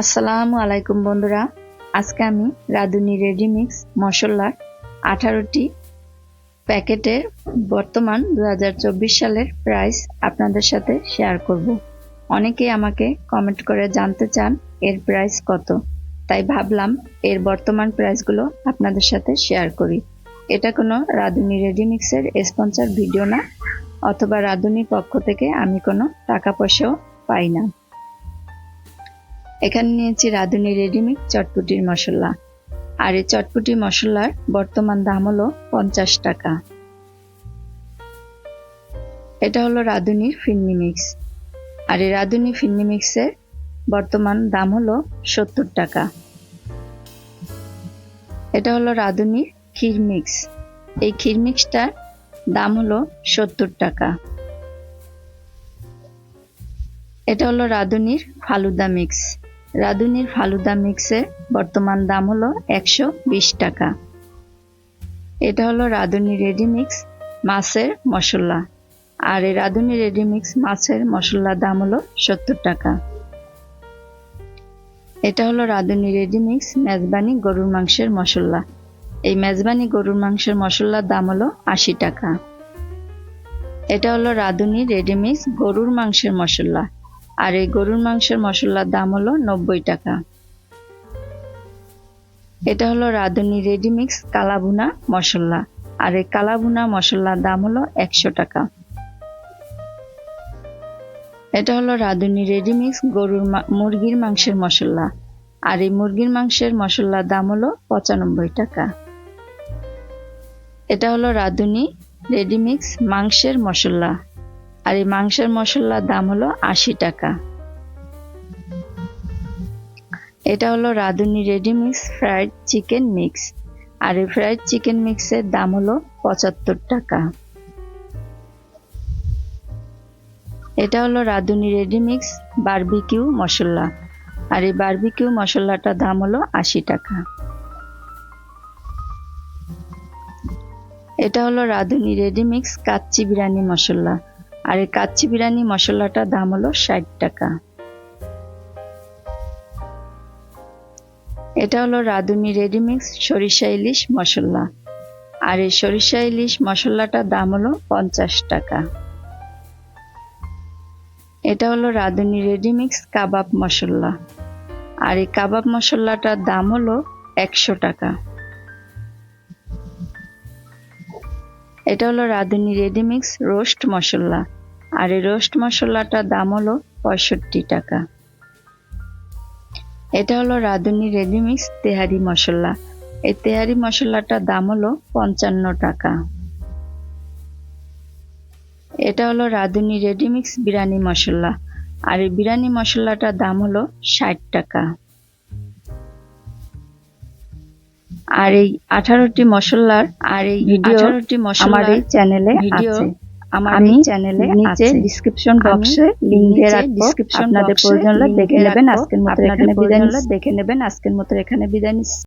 আসসালামু আলাইকুম বন্ধুরা। আজকে আমি রাঁধুনি রেডিমিক্স মশলার আঠারোটি প্যাকেটের বর্তমান দু হাজার চব্বিশ সালের প্রাইস আপনাদের সাথে শেয়ার করব। অনেকেই আমাকে কমেন্ট করে জানতে চান, এর প্রাইস কত। তাই ভাবলাম এর বর্তমান প্রাইসগুলো আপনাদের সাথে শেয়ার করি। এটা কোনো রাঁধুনি রেডিমিক্সের স্পন্সর ভিডিও না, অথবা রাঁধুনির পক্ষ থেকে আমি কোনো টাকা পয়সাও পাই না। এখানে নিয়েছি রাঁধুনি রেডিমেড চটপুটির মশলা। আর এই চটপুটি মশলার বর্তমান দাম হলো পঞ্চাশ টাকা। এটা হলো রাঁধুনির ফিন্নি মিক্স। আর এই রাঁধুনি ফিন্নি মিক্সের বর্তমান দাম হলো সত্তর টাকা। এটা হলো রাঁধুনির ক্ষীর মিক্স। এই ক্ষীর মিক্সটার দাম হলো সত্তর টাকা। এটা হলো রাঁধুনির ফালুদা মিক্স। রাঁধুনির ফালুদা মিক্সের বর্তমান দাম হলো একশো বিশ টাকা। এটা হলো রাঁধুনি রেডিমিক্স মাছের মশলা। আর এই রাঁধুনি রেডিমিক্স মাছের মশলার দাম হলো সত্তর টাকা। এটা হলো রাঁধুনি রেডিমিক্স মেজবানি গরুর মাংসের মশলা। এই মেজবানি গরুর মাংসের মশলার দাম হলো আশি টাকা। এটা হলো রাঁধুনি রেডিমিক্স গরুর মাংসের মশলা। আর এই গরুর মাংসের মশলার দাম হলো নব্বই টাকা। এটা হলো রাঁধুনি রেডিমিক্স কালাভুনা মশলা। আর এই কালাভুনা মশলার দাম হলো একশো টাকা। এটা হলো রাঁধুনি রেডিমিক্স গরুর মুরগির মাংসের মশলা। আর এই মুরগির মাংসের মশলার দাম হলো পঁচানব্বই টাকা। এটা হলো রাঁধুনি রেডিমিক্স মাংসের মশলা। আর এই মাংসের মশলার দাম হলো আশি টাকা। এটা হলো Radhuni ready mix fried chicken mix. আর এই ফ্রাইড চিকেন মিক্সের দাম হলো পঁচাত্তর টাকা। এটা হলো রাঁধুনি রেডিমিক্স বার্বিকিউ মশলা। আর এই বারবিকিউ মশলাটার দাম হলো আশি টাকা। এটা হলো রাঁধুনি রেডিমিক্স কাচ্চি বিরিয়ানি মশলা। আর এই কাচ্চি বিরিয়ানি মশলাটার দাম হলো ষাট টাকা। এটা হলো রাঁধুনি রেডিমিক্স সরিষা ইলিশ মশলা। আর এই সরিষা ইলিশ মশলাটার দাম হলো পঞ্চাশ টাকা। এটা হলো রাঁধুনি রেডিমিক্স কাবাব মশলা। আর এই কাবাব মশলাটার দাম হলো একশো টাকা। এটা হলো রাঁধুনি রেডিমিক্স রোস্ট মশলা। আর এই রোস্ট মশলাটার দাম হলো পঁয়ষট্টি টাকা। এটা হলো রাঁধুনি রেডিমিক্স তেহারি মশলা। এই তেহারি মশলাটার দাম হলো পঞ্চান্ন টাকা। এটা হলো রাঁধুনি রেডিমিক্স বিরিয়ানি মশলা। আর এই বিরিয়ানি মশলাটার দাম হলো ষাট টাকা। আর এই আঠারোটি মশলার আর এই আঠারোটি মশলা আমার এই চ্যানেলে আছে। আমি চ্যানেলে নিচে ডিসক্রিপশন বক্সে লিংক দিয়ে রাখব। আপনাদের প্রয়োজন হলে দেখে নেবেন। আজকের মতো এখানে বিদায় দেখে নেবেন। আজকের মতো এখানে বিদায় নিচ্ছি।